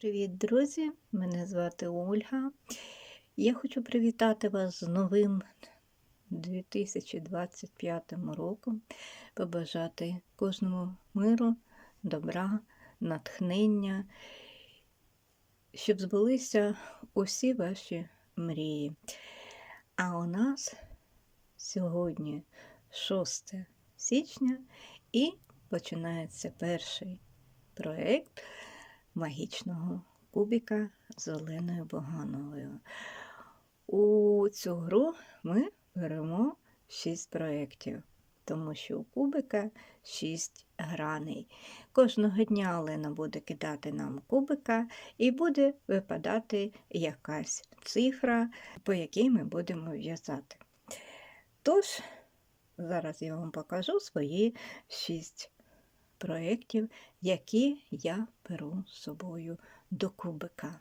Привіт, друзі! Мене звати Ольга. Я хочу привітати вас з новим 2025 роком, побажати кожному миру, добра, натхнення, щоб збулися усі ваші мрії. А у нас сьогодні 6 січня і починається перший проєкт магічного кубіка з Оленою Богановою. У цю гру ми беремо 6 проєктів, тому що у кубика 6 граней. Кожного дня Олена буде кидати нам кубика і буде випадати якась цифра, по якій ми будемо в'язати. Тож, зараз я вам покажу свої 6 проєктів, які я беру з собою до кубика.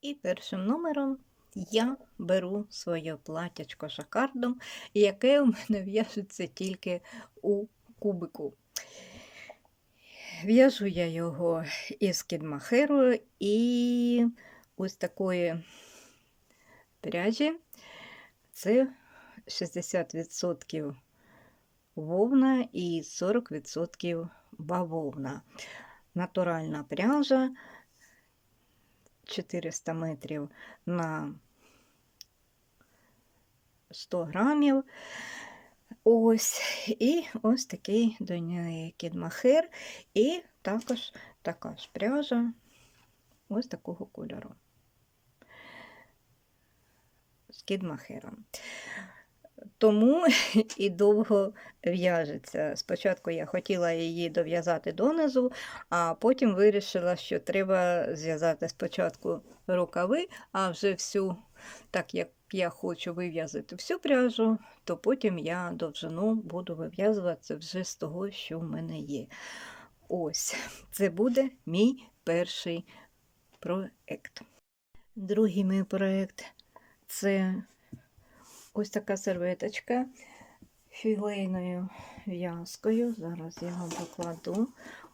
І першим номером я беру своє платячко жакардом, яке у мене в'яжеться тільки у кубику. В'яжу я його із кідмахеру і ось такої пряжі. Це 60% вовна і 40% бавовна. Натуральна пряжа 400 метрів на 100 грамів. Ось, і ось такий до неї кідмахер, і також така ж пряжа ось такого кольору. З кідмахером тому і довго в'яжеться. Спочатку я хотіла її дов'язати донизу, а потім вирішила, що треба зв'язати спочатку рукави, а вже всю, так як я хочу вив'язати всю пряжу, то потім я довжину буду вив'язувати вже з того, що в мене є. Ось, це буде мій перший проєкт. Другий мій проєкт це Ось така серветочка філейною в'язкою. Зараз я вам покладу.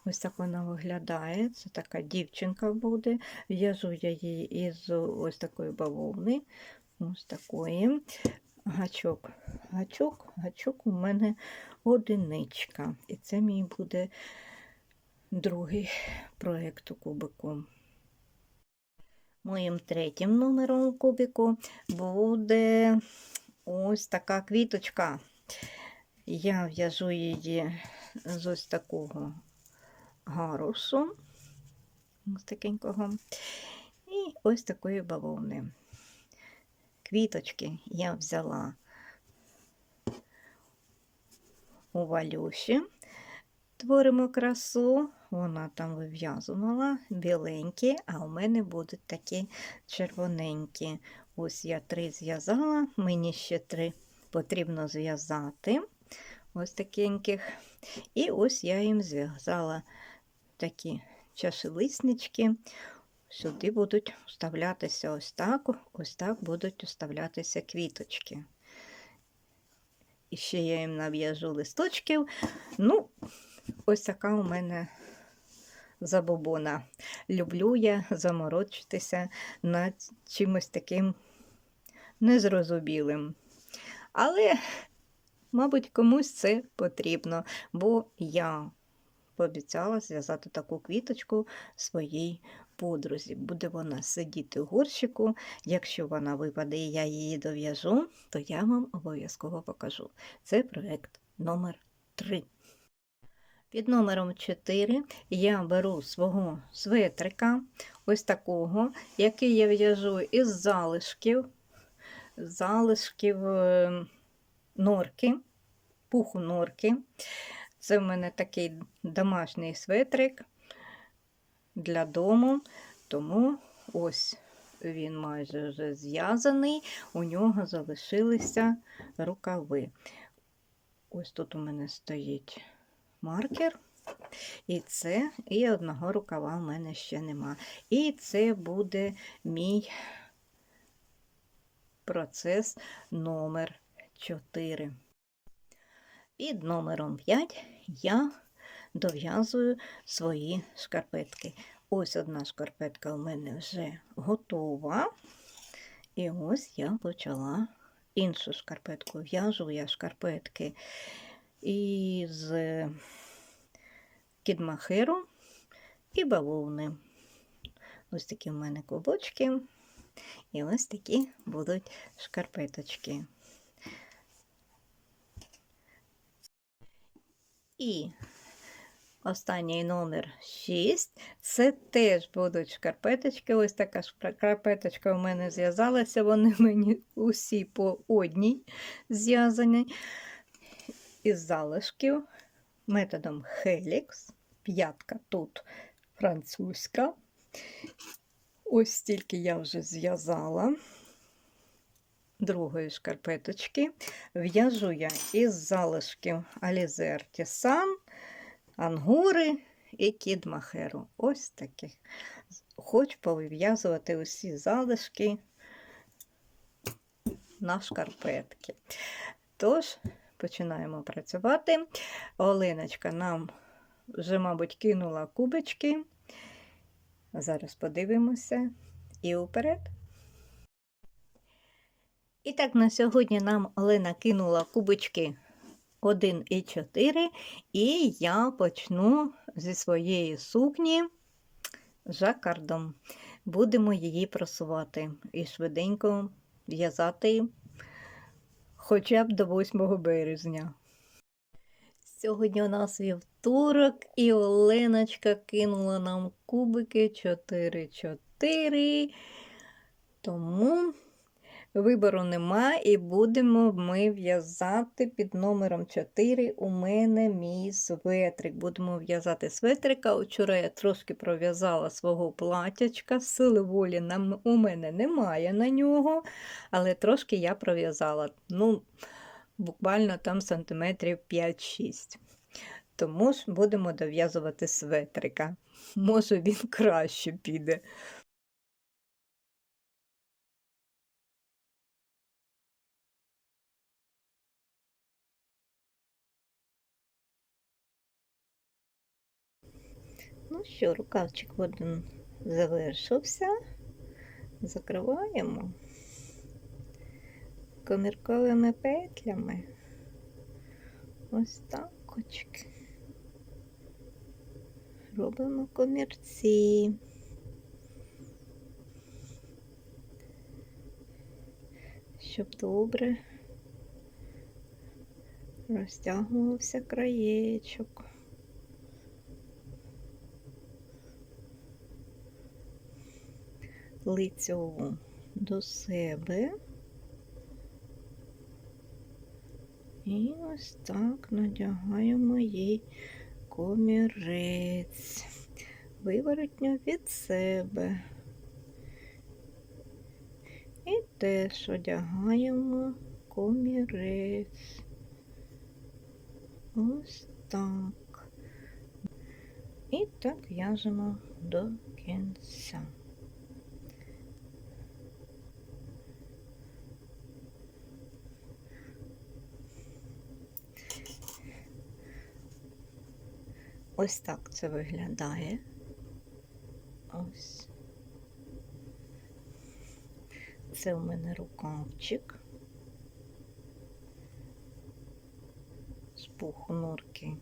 Ось так вона виглядає. Це така дівчинка буде. В'яжу я її із ось такої бавовни. Ось такої. Гачок. Гачок, гачок у мене одиничка. І це мій буде другий проєкт у кубику. Моїм третім номером кубику буде ось така квіточка. Я в'яжу її з ось такого гарусу, ось такенького, і ось такої бавовни. Квіточки я взяла у валюші, творимо красу, вона там вив'язувала біленькі, а у мене будуть такі червоненькі. Ось я три зв'язала, мені ще три потрібно зв'язати ось такеньких. І ось я їм зв'язала такі чашелиснички. Сюди будуть вставлятися ось так, ось так будуть вставлятися квіточки. І ще я їм нав'яжу листочків. Ну, ось така у мене забобона. Люблю я заморочитися над чимось таким незрозумілим. Але, мабуть, комусь це потрібно, бо я пообіцяла зв'язати таку квіточку своїй подрузі. Буде вона сидіти в горщику. Якщо вона випаде і я її дов'яжу, то я вам обов'язково покажу. Це проєкт номер 3. Під номером 4 я беру свого светрика, ось такого, який я в'яжу із залишків, залишків е, норки, пуху норки. Це в мене такий домашній светрик для дому, тому ось він майже вже зв'язаний, у нього залишилися рукави. Ось тут у мене стоїть маркер. І це, і одного рукава в мене ще нема. І це буде мій процес номер 4. Під номером 5 я дов'язую свої шкарпетки. Ось одна шкарпетка у мене вже готова. І ось я почала іншу шкарпетку. В'яжу я шкарпетки із кідмахеру і бавовни. Ось такі в мене клубочки. І ось такі будуть шкарпеточки. І останній номер 6. Це теж будуть шкарпеточки. Ось така шкарпеточка у мене зв'язалася. Вони мені усі по одній зв'язані. Із залишків методом Helix. П'ятка тут французька. Ось стільки я вже зв'язала другої шкарпеточки. В'яжу я із залишків Alize Artisan, ангури і кідмахеру. Ось таких. Хочу повив'язувати усі залишки на шкарпетки. Тож, починаємо працювати. Олиночка нам вже, мабуть, кинула кубочки. Зараз подивимося і вперед. І так, на сьогодні нам Олена кинула кубочки 1 і 4, і я почну зі своєї сукні жакардом. Будемо її просувати і швиденько в'язати хоча б до 8 березня. Сьогодні у нас вівторок, і Оленочка кинула нам кубики 4-4. Тому вибору нема, і будемо ми в'язати під номером 4. У мене мій светрик. Будемо в'язати светрика. Вчора я трошки пров'язала свого платячка. Сили волі у мене немає на нього, але трошки я пров'язала. Ну, буквально там сантиметрів 5-6. Тому ж будемо дов'язувати светрика. Може, він краще піде. Ну що, рукавчик один завершився. Закриваємо комірковими петлями. Ось так очки. Робимо комірці. Щоб добре розтягувався краєчок. Лицьову до себе. І ось так надягаємо їй комірець, виворотньо від себе. І теж одягаємо комірець. Ось так. І так в'яжемо до кінця. Ось так це виглядає. Ось. Це у мене рукавчик. З пуху норки.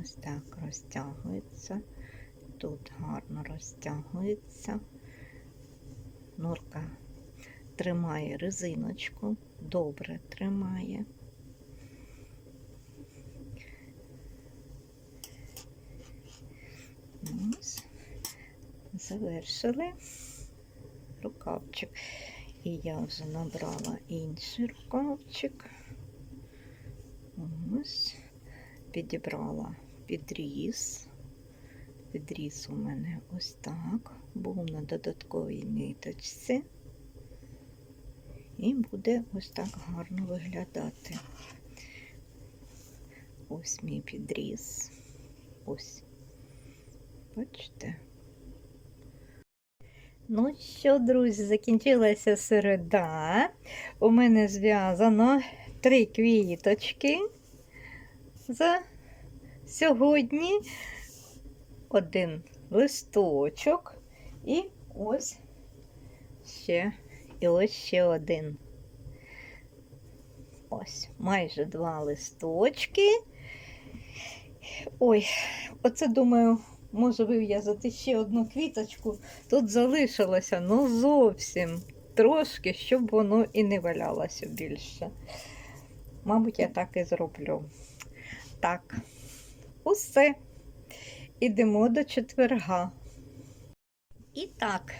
Ось так розтягується. Тут гарно розтягується. Норка тримає резиночку, добре тримає. Ось, завершили рукавчик. І я вже набрала інший рукавчик. Ось, підібрала підріз. Підріз у мене ось так, був на додатковій ниточці. І буде ось так гарно виглядати. Ось мій підріз. Ось. Бачите? Ну що, друзі, закінчилася середа. У мене зв'язано три квіточки за сьогодні. Один листочок. І ось ще, і ось ще один. Ось, майже два листочки. Ой, оце думаю, можу вив'язати ще одну квіточку. Тут залишилося, ну зовсім трошки, щоб воно і не валялося більше. Мабуть, я так і зроблю. Так, усе. Ідемо до четверга. І так,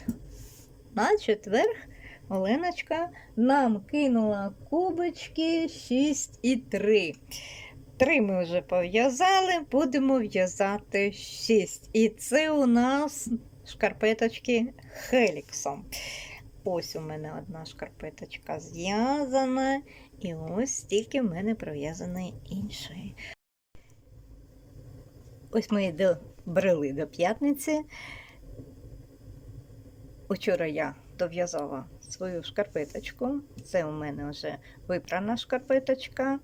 на четверг Оленочка нам кинула кубочки 6 і 3. Три ми вже пов'язали, будемо в'язати 6. І це у нас шкарпеточки Хеліксом. Ось у мене одна шкарпеточка зв'язана, і ось стільки в мене пров'язаної іншої. Ось ми добрели до п'ятниці. Учора я дов'язала свою шкарпеточку. Це у мене вже випрана шкарпеточка,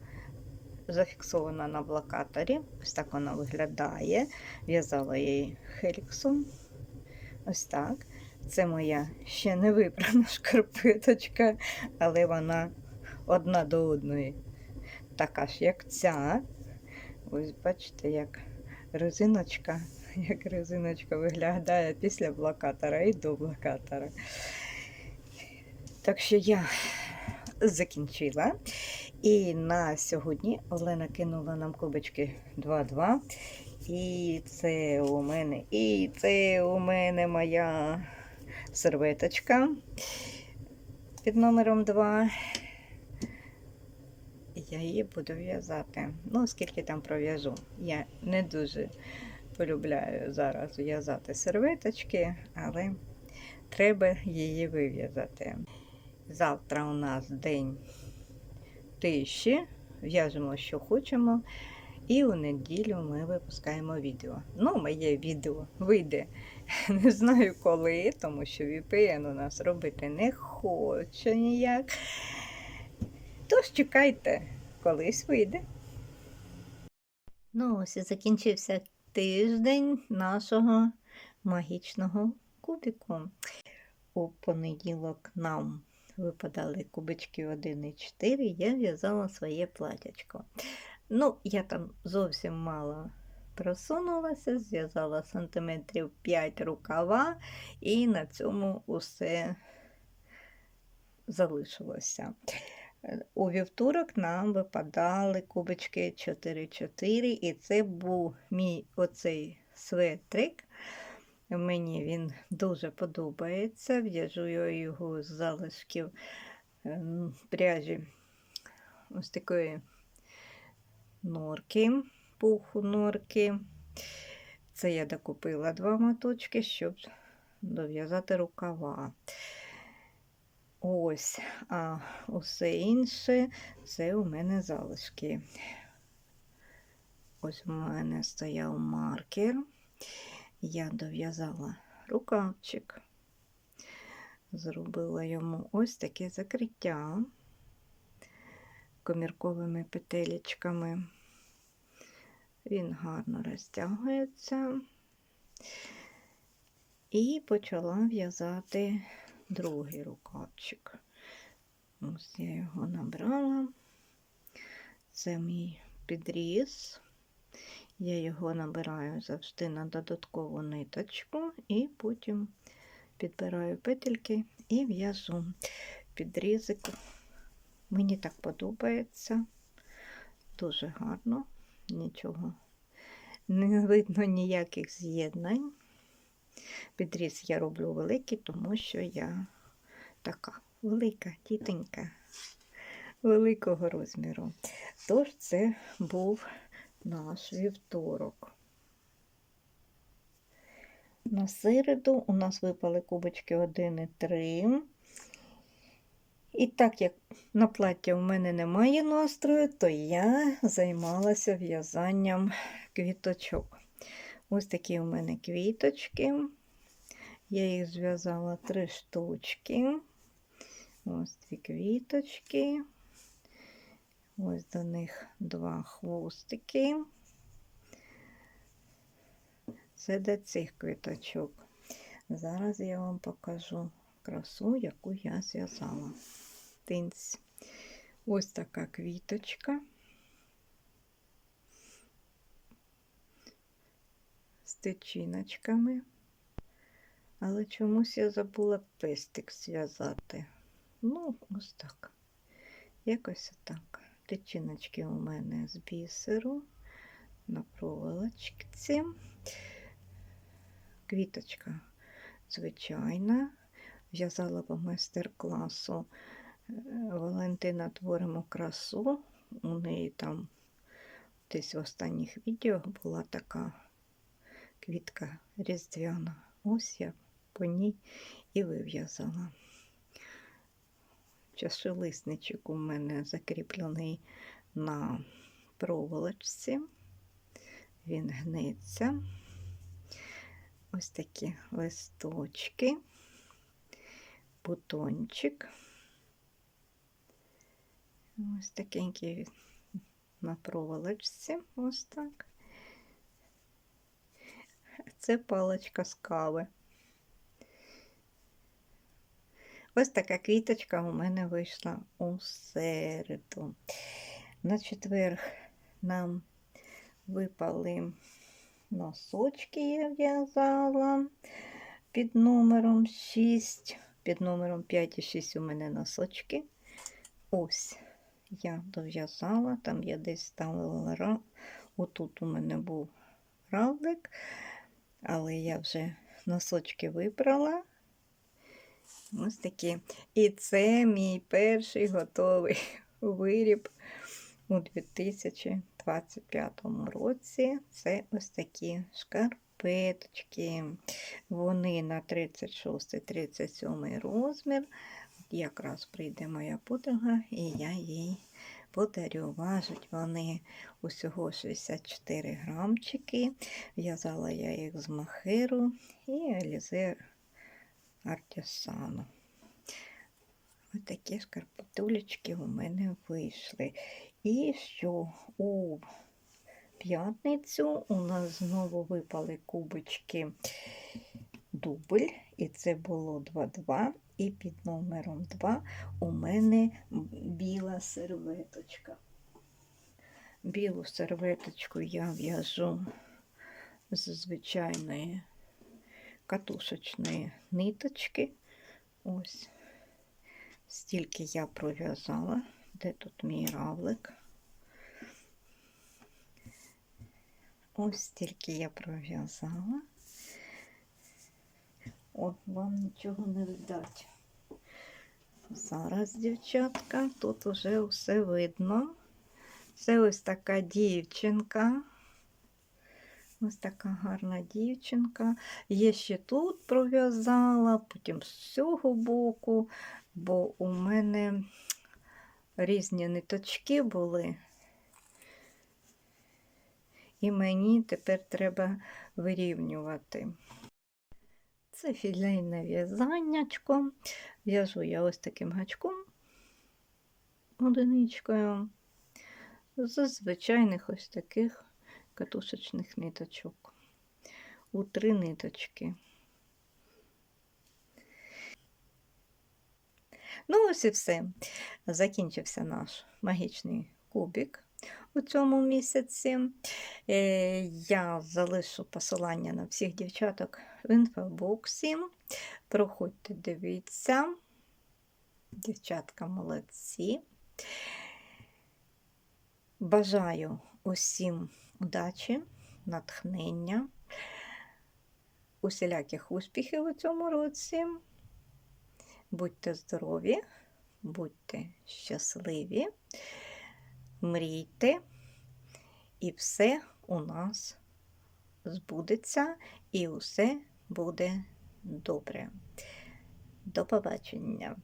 зафіксована на блокаторі. Ось так вона виглядає. В'язала її хеліксом. Ось так. Це моя ще не випрана шкарпеточка, але вона одна до одної. Така ж, як ця. Ось бачите, як резиночка, як резиночка виглядає після блокатора і до блокатора. Так що я закінчила. І на сьогодні Олена кинула нам кубочки 2-2. І це у мене, і це у мене моя серветочка під номером 2. Я її буду в'язати. Ну, скільки там пров'яжу. Я не дуже полюбляю зараз в'язати серветочки, але треба її вив'язати. Завтра у нас день тиші, в'яжемо, що хочемо. І у неділю ми випускаємо відео. Ну, моє відео вийде не знаю коли, тому що VPN у нас робити не хоче ніяк. Тож чекайте, колись вийде. Ну, ось і закінчився тиждень нашого магічного кубіку. У понеділок нам випадали кубички 1 і 4, я в'язала своє платячко. Ну, я там зовсім мало просунулася, зв'язала сантиметрів 5 рукава, і на цьому усе залишилося. У вівторок нам випадали кубочки 4-4, і це був мій оцей светрик. Мені він дуже подобається. В'яжу я його з залишків ем, пряжі ось такої норки, пуху норки. Це я докупила два моточки, щоб дов'язати рукава. Ось, а усе інше це у мене залишки. Ось у мене стояв маркер. Я дов'язала рукавчик, зробила йому ось таке закриття комірковими петелечками. Він гарно розтягується. І почала в'язати другий рукавчик. Ось я його набрала. Це мій підріз. Я його набираю завжди на додаткову ниточку, і потім підбираю петельки і в'яжу підрізик. Мені так подобається. Дуже гарно, нічого не видно ніяких з'єднань. Підріз я роблю великий, тому що я така велика тітенька великого розміру. Тож це був наш вівторок. На середу у нас випали кубочки 1 і 3. І так як на плаття у мене немає настрою, то я займалася в'язанням квіточок. Ось такі у мене квіточки. Я їх зв'язала три штучки. Ось дві квіточки. Ось до них два хвостики. Це до цих квіточок. Зараз я вам покажу красу, яку я зв'язала. Ось така квіточка. З тичиночками. Але чомусь я забула пестик зв'язати. Ну, ось так. Якось отак. Тичиночки у мене з бісеру на проволочці. Квіточка звичайна. В'язала по майстер-класу е, Валентина Творимо красу. У неї там десь в останніх відео була така квітка різдвяна. Ось я по ній і вив'язала. Чашелисничок у мене закріплений на проволочці. Він гнеться. Ось такі листочки, бутончик. Ось такенький на проволочці. Ось так. Це паличка з кави. Ось така квіточка у мене вийшла у середу. На четвер нам випали носочки, я в'язала під номером 6. Під номером 5 і 6 у мене носочки. Ось я дов'язала, там я десь ставила ра. Отут у мене був равлик, але я вже носочки вибрала. Ось такі. І це мій перший готовий виріб у 2025 році. Це ось такі шкарпеточки. Вони на 36-37 розмір. Якраз прийде моя подруга, і я їй подарю. Важать вони усього 64 грамчики. В'язала я їх з махеру і Елізе Артісану. Ось такі шкарпетулечки у мене вийшли. І що у п'ятницю у нас знову випали кубочки дубль, і це було 2-2. І під номером 2 у мене біла серветочка. Білу серветочку я в'яжу з звичайної катушечної ниточки. Ось стільки я пров'язала. Де тут мій равлик? Ось стільки я пров'язала. О, вам нічого не видать. Зараз, дівчатка, тут вже все видно. Це ось така дівчинка. Ось така гарна дівчинка. Я ще тут пров'язала, потім з цього боку, бо у мене різні ниточки були. І мені тепер треба вирівнювати. Це філейне в'язаннячко. В'яжу я ось таким гачком одиничкою з звичайних ось таких катушечних ниточок. У три ниточки. Ну, ось і все. Закінчився наш магічний кубик у цьому місяці. Е, Я залишу посилання на всіх дівчаток в інфобоксі. Проходьте, дивіться. Дівчатка молодці. Бажаю усім удачі, натхнення, усіляких успіхів у цьому році. Будьте здорові, будьте щасливі, мрійте, і все у нас збудеться, і усе буде добре. До побачення!